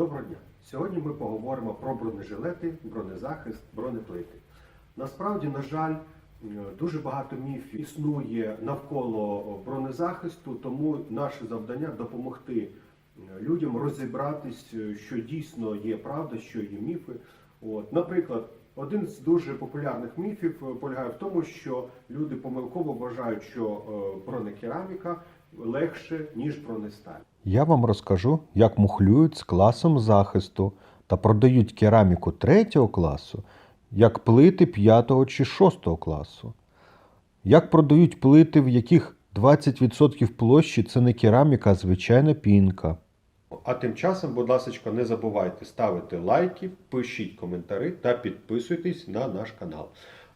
Доброго дня! Сьогодні ми поговоримо про бронежилети, бронезахист, бронеплити. Насправді, на жаль, е, дуже багато міфів існує навколо бронезахисту, тому наше завдання допомогти е, людям розібратись, е, що дійсно є правда, що є міфи. От, наприклад, один з дуже популярних міфів полягає в тому, що люди помилково вважають, що бронекераміка легше, ніж бронесталь. Я вам розкажу, як мухлюють з класом захисту та продають кераміку третього класу, як плити п'ятого чи шостого класу. Як продають плити, в яких 20% площі це не кераміка, а звичайна пінка. А тим часом, будь ласка, не забувайте ставити лайки, пишіть коментарі та підписуйтесь на наш канал.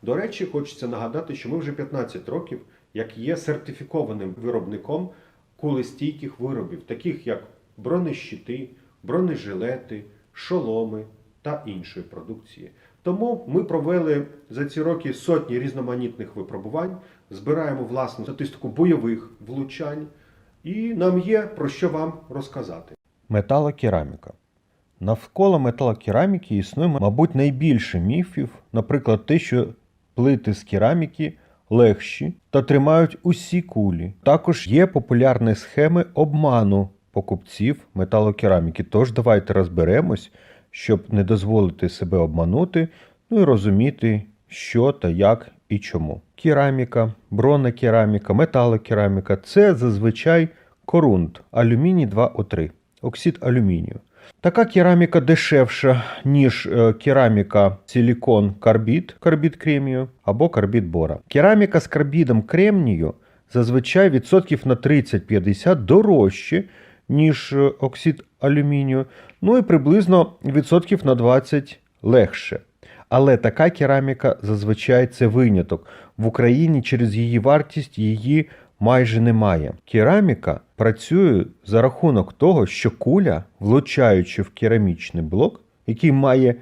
До речі, хочеться нагадати, що ми вже 15 років як є сертифікованим виробником кулестійких виробів, таких як бронещити, бронежилети, шоломи та іншої продукції. Тому ми провели за ці роки сотні різноманітних випробувань, збираємо власну статистику бойових влучань, і нам є про що вам розказати. Металокераміка. Навколо металокераміки існує, мабуть, найбільше міфів, наприклад, те, що плити з кераміки легші та тримають усі кулі. Також є популярні схеми обману покупців металокераміки. Тож давайте розберемось, щоб не дозволити себе обманути, ну і розуміти, що та як і чому. Кераміка, бронекераміка, металокераміка це зазвичай корунт алюміній 2О3, оксид алюмінію. Така кераміка дешевша, ніж е, кераміка силікон карбід, карбід кремнію або карбід бора. Кераміка з карбідом кремнію зазвичай відсотків на 30-50 дорожче, ніж е, оксид алюмінію, ну і приблизно відсотків на 20 легше. Але така кераміка зазвичай це виняток. В Україні через її вартість її майже немає. Кераміка працює за рахунок того, що куля, влучаючи в керамічний блок, який має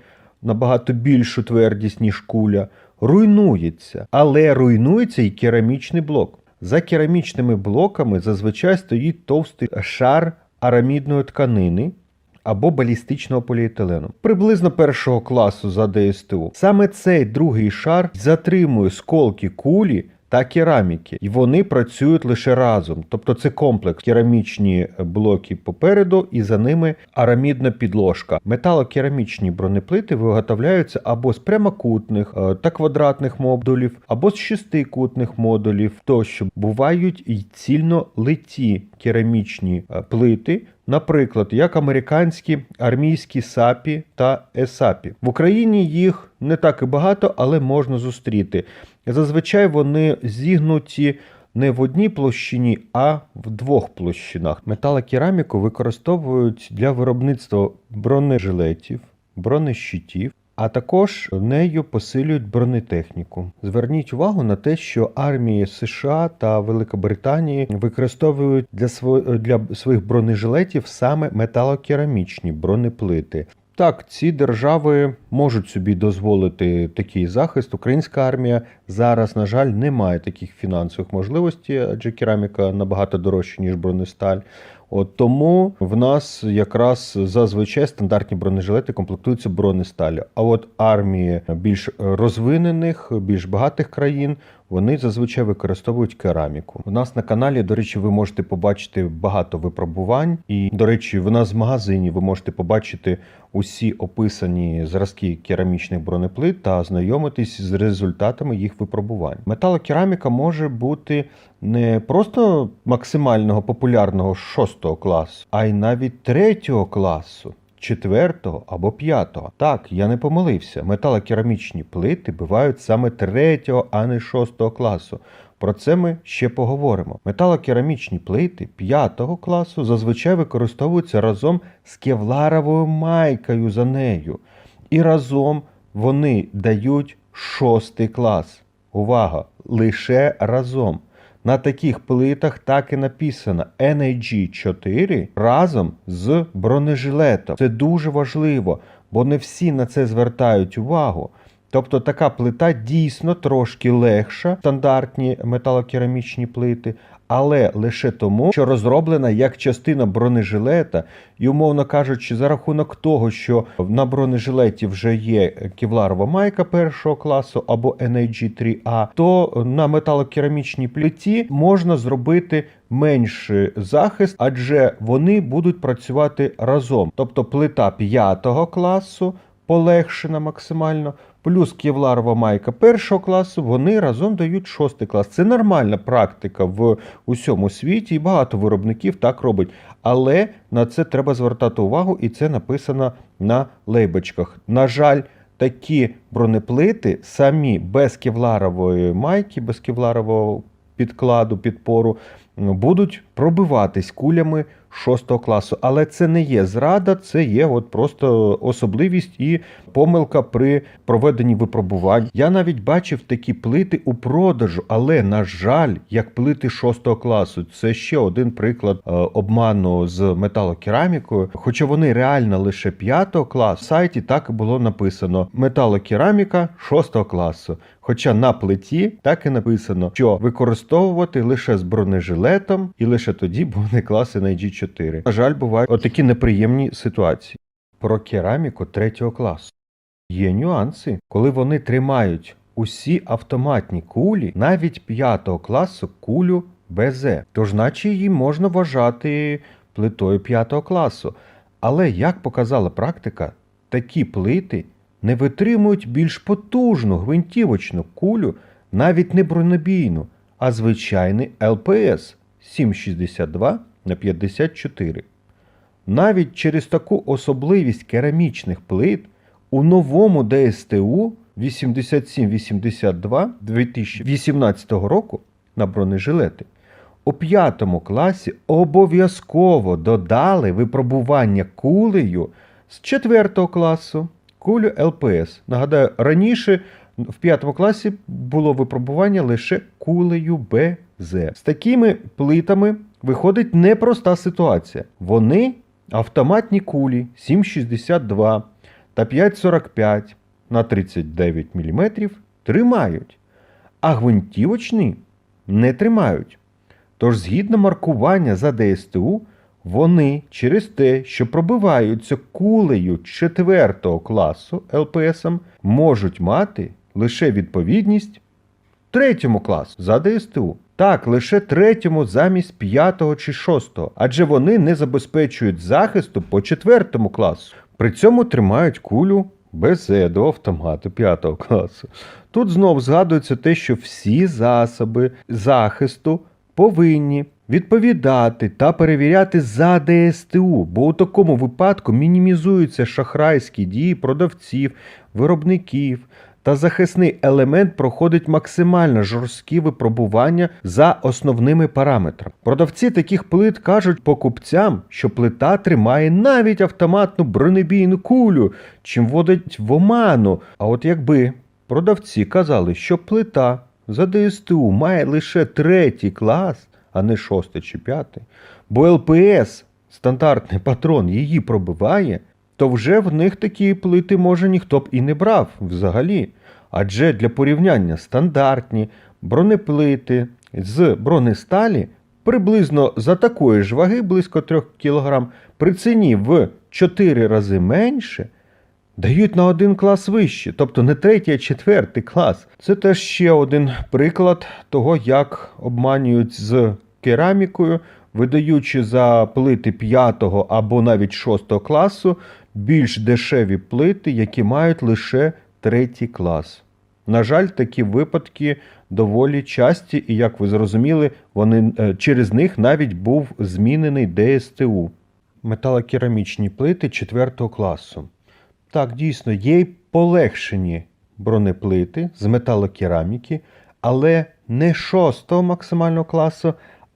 набагато більшу твердість, ніж куля, руйнується. Але руйнується і керамічний блок. За керамічними блоками зазвичай стоїть товстий шар арамідної тканини, або балістичного поліетилену. Приблизно першого класу за ДСТУ. Саме цей другий шар затримує сколки кулі та кераміки, і вони працюють лише разом. Тобто це комплекс керамічні блоки попереду, і за ними арамідна підложка. Металокерамічні бронеплити виготовляються або з прямокутних е, та квадратних модулів, або з шестикутних модулів, тощо бувають і цільно литі керамічні е, плити. Наприклад, як американські армійські САПі та ЕСАПі. В Україні їх не так і багато, але можна зустріти. Зазвичай вони зігнуті не в одній площині, а в двох площинах. Металокераміку використовують для виробництва бронежилетів, бронещитів. А також нею посилюють бронетехніку. Зверніть увагу на те, що армії США та Великобританії використовують для для своїх бронежилетів саме металокерамічні бронеплити. Так, ці держави можуть собі дозволити такий захист. Українська армія зараз, на жаль, не має таких фінансових можливостей, адже кераміка набагато дорожча, ніж бронесталь. От тому в нас якраз зазвичай стандартні бронежилети комплектуються бронесталю. А от армії більш розвинених, більш багатих країн вони зазвичай використовують кераміку. У нас на каналі, до речі, ви можете побачити багато випробувань, і до речі, в нас в магазині ви можете побачити усі описані зразки керамічних бронеплит та ознайомитись з результатами їх випробувань. Металокераміка може бути не просто максимального популярного шостого класу, а й навіть третього класу. Четвертого або п'ятого. Так, я не помилився. Металокерамічні плити бувають саме третього, а не шостого класу. Про це ми ще поговоримо. Металокерамічні плити п'ятого класу зазвичай використовуються разом з кевларовою майкою за нею. І разом вони дають шостий клас. Увага! Лише разом. На таких плитах так і написано NAG4 разом з бронежилетом. Це дуже важливо, бо не всі на це звертають увагу. Тобто така плита дійсно трошки легша, стандартні металокерамічні плити, але лише тому, що розроблена як частина бронежилета, і, умовно кажучи, за рахунок того, що на бронежилеті вже є кевларова майка першого класу або NAG3A, то на металокерамічній плиті можна зробити менший захист, адже вони будуть працювати разом. Тобто плита п'ятого класу полегшена максимально, плюс кевларова майка першого класу, вони разом дають шостий клас. Це нормальна практика в усьому світі, і багато виробників так робить. Але на це треба звертати увагу, і це написано на лейбочках. На жаль, такі бронеплити самі без кевларової майки, без кевларового підкладу, підпору, будуть пробиватись кулями шостого класу. Але це не є зрада, це є от просто особливість і помилка при проведенні випробувань. Я навіть бачив такі плити у продажу, але на жаль, як плити шостого класу, це ще один приклад е, обману з металокерамікою. Хоча вони реально лише п'ятого класу, в сайті так і було написано металокераміка шостого класу. Хоча на плиті так і написано, що використовувати лише з бронежилетом і лише тоді буде класи на G4. На жаль, бувають отакі неприємні ситуації. Про кераміку третього класу. Є нюанси, коли вони тримають усі автоматні кулі, навіть п'ятого класу кулю БЗ. Тож, наче її можна вважати плитою п'ятого класу. Але як показала практика, такі плити не витримують більш потужну гвинтівочну кулю, навіть не бронебійну, а звичайний ЛПС 762 на 54. Навіть через таку особливість керамічних плит у новому ДСТУ 8782 2018 року на бронежилети у п'ятому класі обов'язково додали випробування кулею з четвертого класу кулю ЛПС. Нагадаю, раніше в п'ятому класі було випробування лише кулею БЗ. З такими плитами виходить непроста ситуація. Вони автоматні кулі 7,62 та 5,45 на 39 мм тримають, а гвинтівочні не тримають. Тож, згідно маркування за ДСТУ, вони через те, що пробиваються кулею 4 класу ЛПСом, можуть мати лише відповідність третьому класу за ДСТУ. Так, лише третьому замість п'ятого чи шостого, адже вони не забезпечують захисту по четвертому класу. При цьому тримають кулю БЗ до автомату п'ятого класу. Тут знов згадується те, що всі засоби захисту повинні відповідати та перевіряти за ДСТУ, бо у такому випадку мінімізуються шахрайські дії продавців, виробників. Та захисний елемент проходить максимально жорсткі випробування за основними параметрами. Продавці таких плит кажуть покупцям, що плита тримає навіть автоматну бронебійну кулю, чим вводить в оману. А от якби продавці казали, що плита за ДСТУ має лише третій клас, а не шостий чи п'ятий, бо ЛПС, стандартний патрон, її пробиває, то вже в них такі плити може ніхто б і не брав взагалі. Адже для порівняння стандартні бронеплити з бронесталі приблизно за такої ж ваги, близько 3 кг, при ціні в 4 рази менше, дають на один клас вище, тобто не третій, а четвертий клас. Це теж ще один приклад того, як обманюють з керамікою, видаючи за плити 5 або навіть 6 класу більш дешеві плити, які мають лише третій клас. На жаль, такі випадки доволі часті, і як ви зрозуміли, вони, е, через них навіть був змінений ДСТУ. Металокерамічні плити 4 класу. Так, дійсно, є й полегшені бронеплити з металокераміки, але не 6 максимального класу,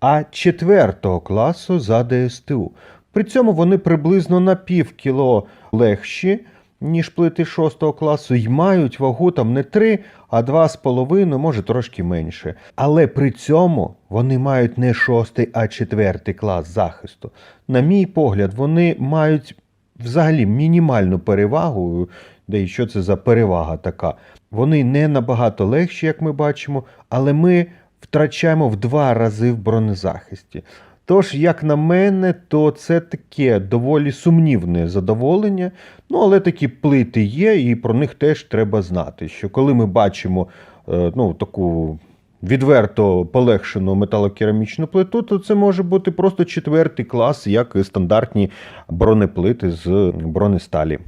а 4 класу за ДСТУ. При цьому вони приблизно на пів кіло легші, ніж плити 6 класу, і мають вагу там не 3, а 2,5, може трошки менше. Але при цьому вони мають не 6, а 4 клас захисту. На мій погляд, вони мають взагалі мінімальну перевагу, де і що це за перевага така. Вони не набагато легші, як ми бачимо, але ми втрачаємо в два рази в бронезахисті. Тож, як на мене, то це таке доволі сумнівне задоволення. Ну, але такі плити є, і про них теж треба знати. Що коли ми бачимо е, ну, таку відверто полегшену металокерамічну плиту, то це може бути просто четвертий клас, як стандартні бронеплити з бронесталі.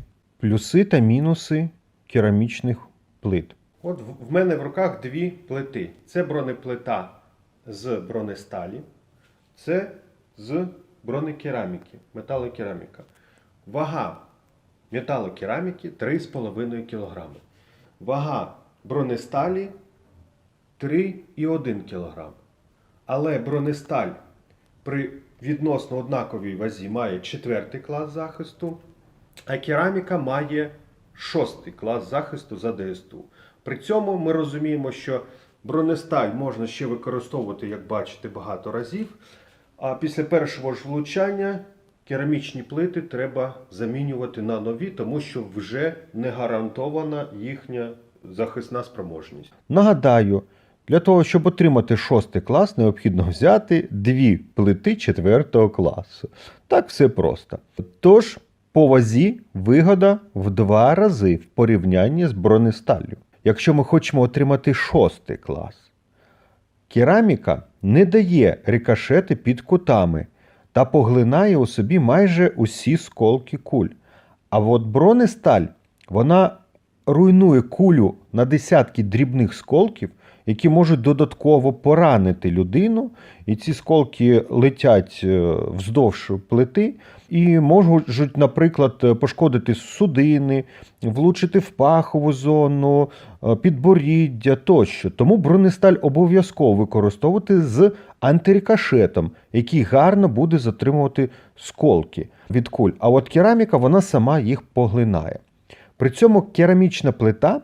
Плюси та мінуси керамічних плит. От в- мене в руках дві плити. Це бронеплита з бронесталі, це з бронекераміки, металокераміка. Вага металокераміки 3,5 кг. Вага бронесталі 3,1 кг. Але бронесталь при відносно однаковій вазі має четвертий клас захисту, а кераміка має шостий клас захисту за ДСТУ. При цьому ми розуміємо, що бронесталь можна ще використовувати, як бачите, багато разів. А після першого ж влучання керамічні плити треба замінювати на нові, тому що вже не гарантована їхня захисна спроможність. Нагадаю, для того, щоб отримати шостий клас, необхідно взяти дві плити четвертого класу. Так все просто. Тож, по вазі вигода в два рази в порівнянні з бронесталлю. Якщо ми хочемо отримати шостий клас, кераміка не дає рикошети під кутами та поглинає у собі майже усі сколки куль. А от бронесталь, вона руйнує кулю на десятки дрібних сколків, які можуть додатково поранити людину, і ці сколки летять е, вздовж плити і можуть, наприклад, пошкодити судини, влучити в пахову зону, е, підборіддя тощо. Тому бронесталь обов'язково використовувати з антирикошетом, який гарно буде затримувати сколки від куль. А от кераміка вона сама їх поглинає. При цьому керамічна плита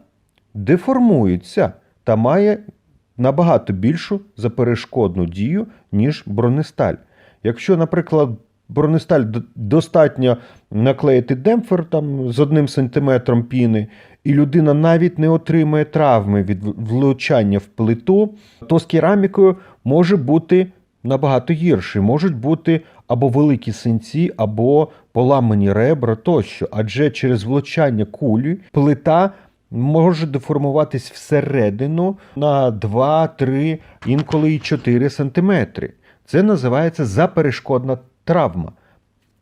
деформується та має набагато більшу заперешкодну дію, ніж бронесталь. Якщо, наприклад, бронесталь достатньо наклеїти демпфер там, з одним сантиметром піни, і людина навіть не отримує травми від влучання в плиту, то з керамікою може бути набагато гірше. Можуть бути або великі синці, або поламані ребра тощо. Адже через влучання кулі плита може деформуватись всередину на 2, 3, інколи і 4 сантиметри. Це називається заперешкодна травма.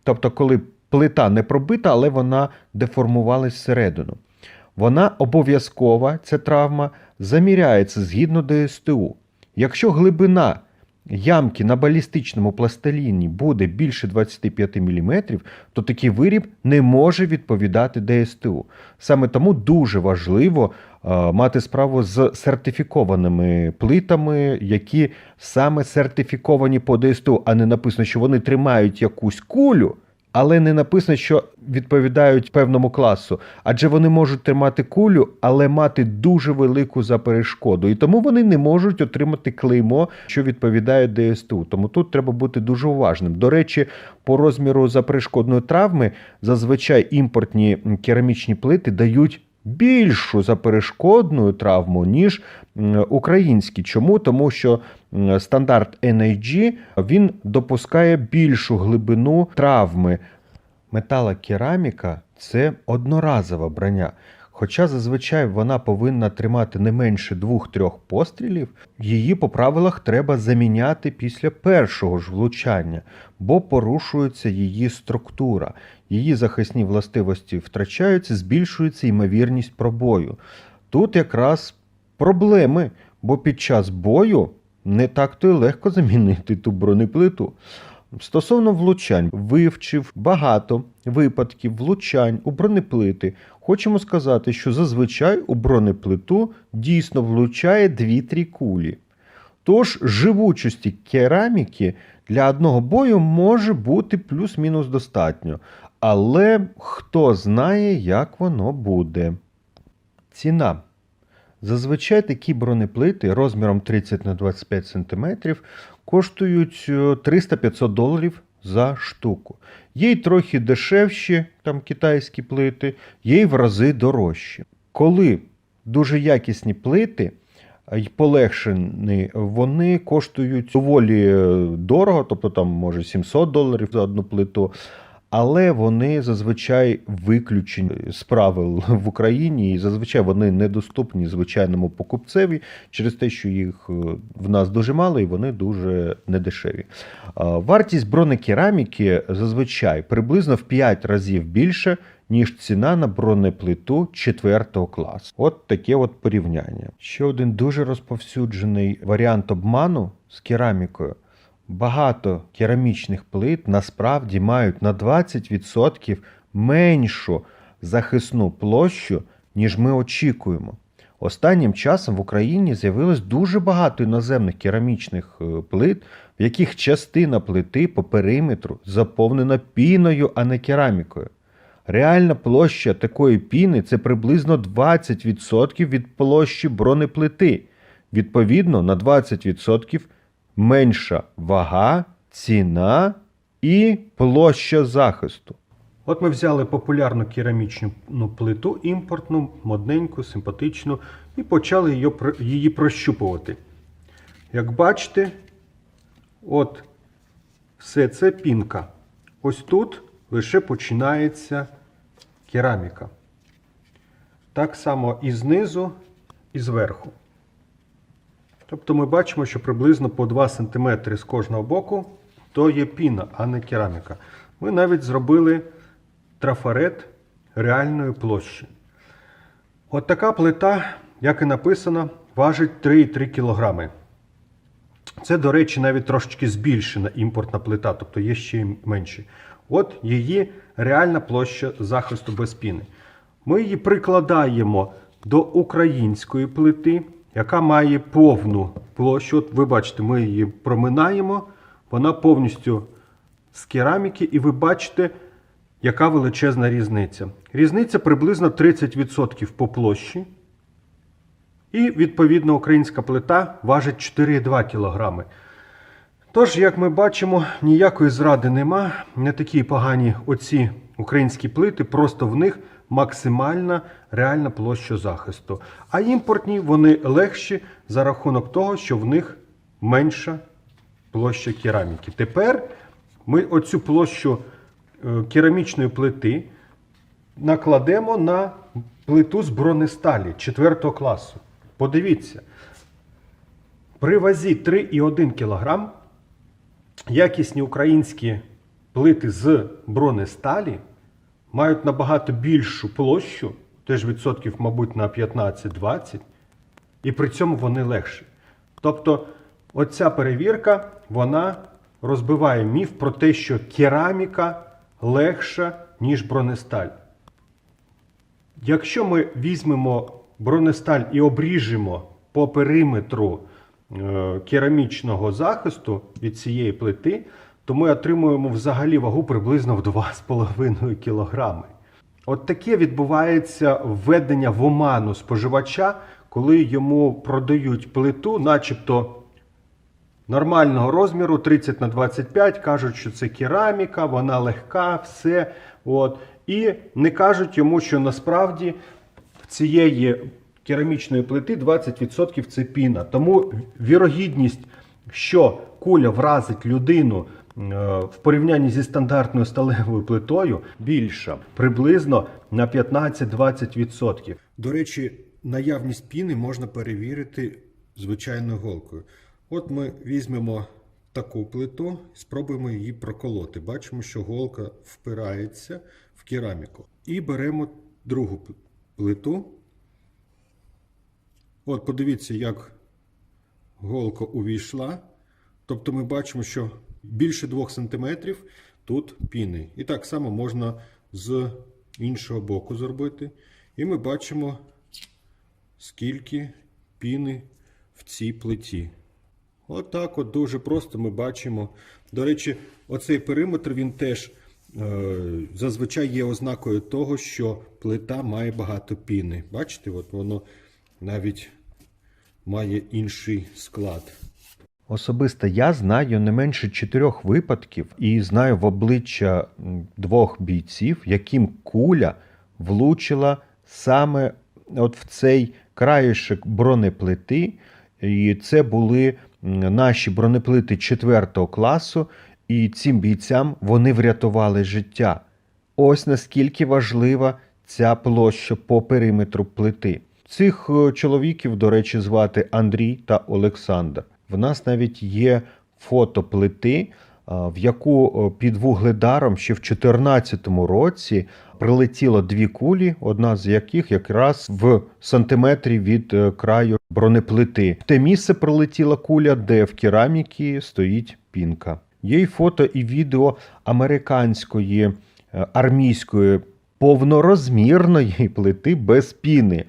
Тобто, коли плита не пробита, але вона деформувалась всередину. Вона обов'язкова, ця травма, заміряється згідно ДСТУ. Якщо глибина ямки на балістичному пластиліні буде більше 25 мм, то такий виріб не може відповідати ДСТУ. Саме тому дуже важливо е, мати справу з сертифікованими плитами, які саме сертифіковані по ДСТУ, а не написано, що вони тримають якусь кулю. Але не написано, що відповідають певному класу, адже вони можуть тримати кулю, але мати дуже велику заперешкоду. І тому вони не можуть отримати клеймо, що відповідає ДСТУ. Тому тут треба бути дуже уважним. До речі, по розміру заперешкодної травми зазвичай імпортні керамічні плити дають більшу заперешкодну травму, ніж українські. Чому? Тому що стандарт NIG він допускає більшу глибину травми. Металокераміка це одноразова броня. Хоча зазвичай вона повинна тримати не менше двох-трьох пострілів, її по правилах треба заміняти після першого ж влучання, бо порушується її структура, її захисні властивості втрачаються, збільшується ймовірність пробою. Тут якраз проблеми, бо під час бою не так то й легко замінити ту бронеплиту. Стосовно влучань, вивчив багато випадків влучань у бронеплити. Хочемо сказати, що зазвичай у бронеплиту дійсно влучає 2-3 кулі. Тож живучості кераміки для одного бою може бути плюс-мінус достатньо. Але хто знає, як воно буде. Ціна. Зазвичай такі бронеплити розміром 30 на 25 см коштують е, 300-500 доларів за штуку. Є й трохи дешевші, там китайські плити, є й в рази дорожчі. Коли дуже якісні плити й полегшені, вони коштують доволі е, дорого, тобто там може 700 доларів за одну плиту. Але вони зазвичай виключені з правил в Україні, і зазвичай вони недоступні звичайному покупцеві через те, що їх е, в нас дуже мало і вони дуже недешеві. Вартість бронекераміки зазвичай приблизно в 5 разів більше, ніж ціна на бронеплиту 4 класу. От таке от порівняння. Ще один дуже розповсюджений варіант обману з керамікою. Багато керамічних плит насправді мають на 20% меншу захисну площу, ніж ми очікуємо. Останнім часом в Україні з'явилось дуже багато іноземних керамічних е, плит, в яких частина плити по периметру заповнена піною, а не керамікою. Реальна площа такої піни це приблизно 20% від площі бронеплити. Відповідно, на 20% менша вага, ціна і площа захисту. От ми взяли популярну керамічну ну, плиту, імпортну, модненьку, симпатичну, і почали її, її прощупувати. Як бачите, от все це пінка. Ось тут лише починається кераміка. Так само і знизу, і зверху. Тобто ми бачимо, що приблизно по 2 см з кожного боку то є піна, а не кераміка. Ми навіть зробили трафарет реальної площі. От така плита, як і написано, важить 3,3 кг. Це, до речі, навіть трошечки збільшена імпортна плита, тобто є ще менші. От її реальна площа захисту без піни. Ми її прикладаємо до української плити, яка має повну площу. Ви бачите, ми її проминаємо, вона повністю з кераміки, і ви бачите, яка величезна різниця. Різниця приблизно 30% по площі. І, відповідно, українська плита важить 4,2 кг. Тож, як ми бачимо, ніякої зради нема. Не такі погані оці українські плити, просто в них максимальна реальна площа захисту. А імпортні вони легші за рахунок того, що в них менша площа кераміки. Тепер ми оцю площу е, керамічної плити накладемо на плиту з бронесталі 4 класу. Подивіться, при вазі 3,1 кг якісні українські плити з бронесталі мають набагато більшу площу, теж відсотків, мабуть, на 15-20, і при цьому вони легші. Тобто, оця перевірка вона розбиває міф про те, що кераміка легша, ніж бронесталь. Якщо ми візьмемо бронесталь і обріжемо по периметру е, керамічного захисту від цієї плити, то ми отримуємо взагалі вагу приблизно в 2,5 кг. От таке відбувається введення в оману споживача, коли йому продають плиту, начебто нормального розміру 30 на 25, кажуть, що це кераміка, вона легка, все. От. І не кажуть йому, що насправді в цієї керамічної плити 20% це піна. Тому вірогідність, що куля вразить людину в порівнянні зі стандартною сталевою плитою, більша, приблизно на 15-20%. До речі, наявність піни можна перевірити звичайною голкою. От ми візьмемо таку плиту, спробуємо її проколоти. Бачимо, що голка впирається в кераміку. І беремо другу плиту. От, подивіться, як голка увійшла. Тобто ми бачимо, що більше 2 см тут піни. І так само можна з іншого боку зробити. І ми бачимо, скільки піни в цій плиті. Отак от дуже просто ми бачимо. До речі, оцей периметр він теж е, зазвичай є ознакою того, що плита має багато піни. Бачите, от воно навіть має інший склад. Особисто я знаю не менше чотирьох випадків і знаю в обличчя двох бійців, яким куля влучила саме от в цей краєшок бронеплити. І це були наші бронеплити 4 класу, і цим бійцям вони врятували життя. Ось наскільки важлива ця площа по периметру плити. Цих е, чоловіків, до речі, звати Андрій та Олександр. В нас навіть є фото плити, в яку е, під вугледаром ще в 2014 році прилетіло дві кулі, одна з яких якраз в сантиметрі від е, краю бронеплити. В те місце прилетіла куля, де в кераміки стоїть пінка. Є й фото і відео американської е, армійської повнорозмірної плити без піни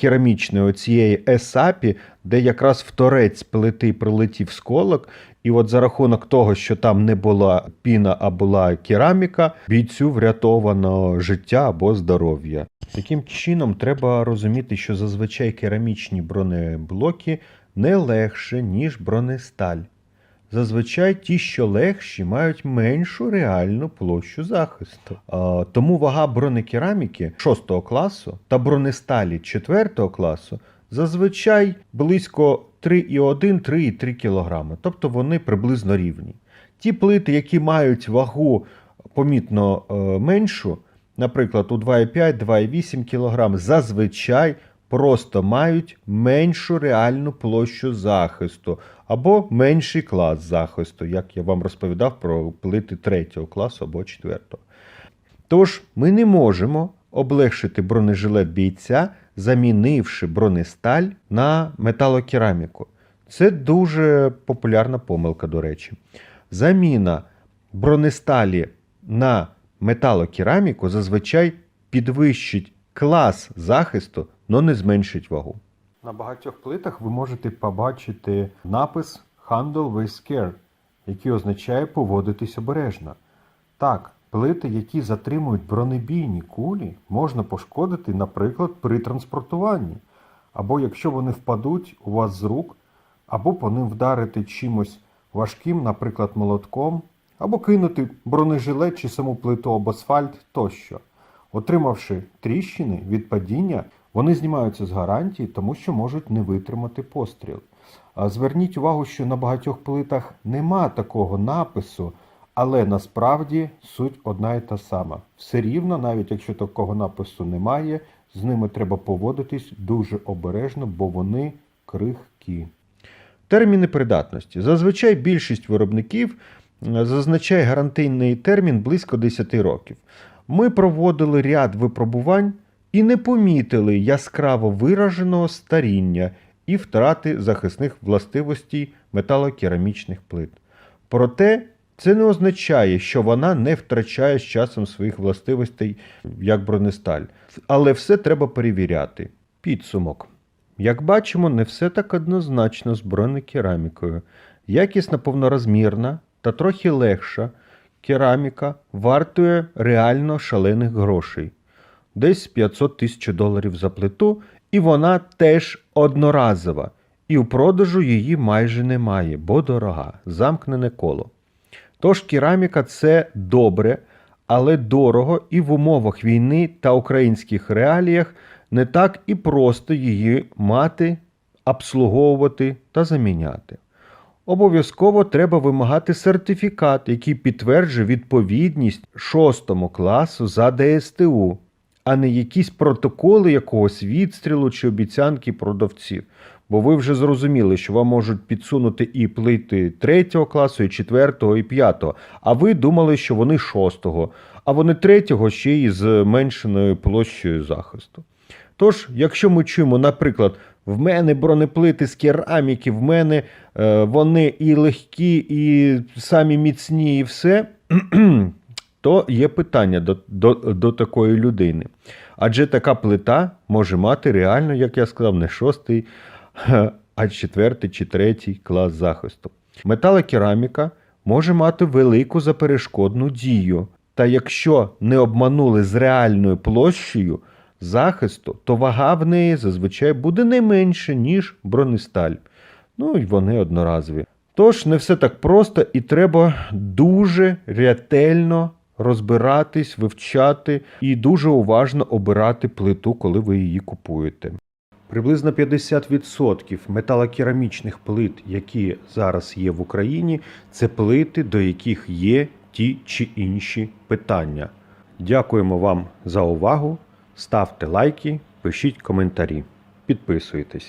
керамічної оцієї есапі, де якраз в торець плити прилетів сколок, і от за рахунок того, що там не була піна, а була кераміка, бійцю врятовано життя або здоров'я. Таким чином, треба розуміти, що зазвичай керамічні бронеблоки не легше, ніж бронесталь. Зазвичай ті, що легші, мають меншу реальну площу захисту. Тому вага бронекераміки 6 класу та бронесталі 4 класу зазвичай близько 3,1-3,3 кг, тобто вони приблизно рівні. Ті плити, які мають вагу помітно е, меншу, наприклад, у 2,5-2,8 кг, зазвичай просто мають меншу реальну площу захисту або менший клас захисту, як я вам розповідав про плити 3 класу або 4. Тож ми не можемо облегшити бронежилет бійця, замінивши бронесталь на металокераміку. Це дуже популярна помилка, до речі. Заміна бронесталі на металокераміку зазвичай підвищить клас захисту, але не зменшить вагу. На багатьох плитах ви можете побачити напис Handle with care, який означає поводитись обережно. Так, плити, які затримують бронебійні кулі, можна пошкодити, наприклад, при транспортуванні, або якщо вони впадуть у вас з рук, або по ним вдарити чимось важким, наприклад, молотком, або кинути бронежилет чи саму плиту об асфальт тощо. Отримавши тріщини від падіння, вони знімаються з гарантії, тому що можуть не витримати постріл. Зверніть увагу, що на багатьох плитах нема такого напису, але насправді суть одна і та сама. Все рівно, навіть якщо такого напису немає, з ними треба поводитись дуже обережно, бо вони крихкі. Терміни придатності. Зазвичай більшість виробників е, зазначає гарантийний термін близько 10 років. Ми проводили ряд випробувань і не помітили яскраво вираженого старіння і втрати захисних властивостей металокерамічних плит. Проте це не означає, що вона не втрачає з часом своїх властивостей як бронесталь. Але все треба перевіряти. Підсумок. Як бачимо, не все так однозначно з бронекерамікою. Якісна повнорозмірна та трохи легша кераміка вартує реально шалених грошей. Десь 500 тисяч доларів за плиту, і вона теж одноразова. І у продажу її майже немає, бо дорога, замкнене коло. Тож кераміка це добре, але дорого і в умовах війни та українських реаліях не так і просто її мати, обслуговувати та заміняти. Обов'язково треба вимагати сертифікат, який підтверджує відповідність 6 класу за ДСТУ, а не якісь протоколи якогось відстрілу чи обіцянки продавців. Бо ви вже зрозуміли, що вам можуть підсунути і плити 3 класу, і 4, і 5, а ви думали, що вони 6, а вони 3 ще й з меншеною площею захисту. Тож, якщо ми чуємо, наприклад, в мене бронеплити з кераміки, в мене е, вони і легкі, і самі міцні, і все, то є питання до, до, до такої людини. Адже така плита може мати реально, як я сказав, не шостий, а четвертий чи третій клас захисту. Металокераміка може мати велику заперешкодну дію. Та якщо не обманули з реальною площею захисту, то вага в неї зазвичай буде не менше, ніж бронесталь. Ну і вони одноразові. Тож не все так просто і треба дуже ретельно розбиратись, вивчати і дуже уважно обирати плиту, коли ви її купуєте. Приблизно 50% металокерамічних плит, які зараз є в Україні, це плити, до яких є ті чи інші питання. Дякуємо вам за увагу. Ставте лайки, пишіть коментарі, підписуйтесь.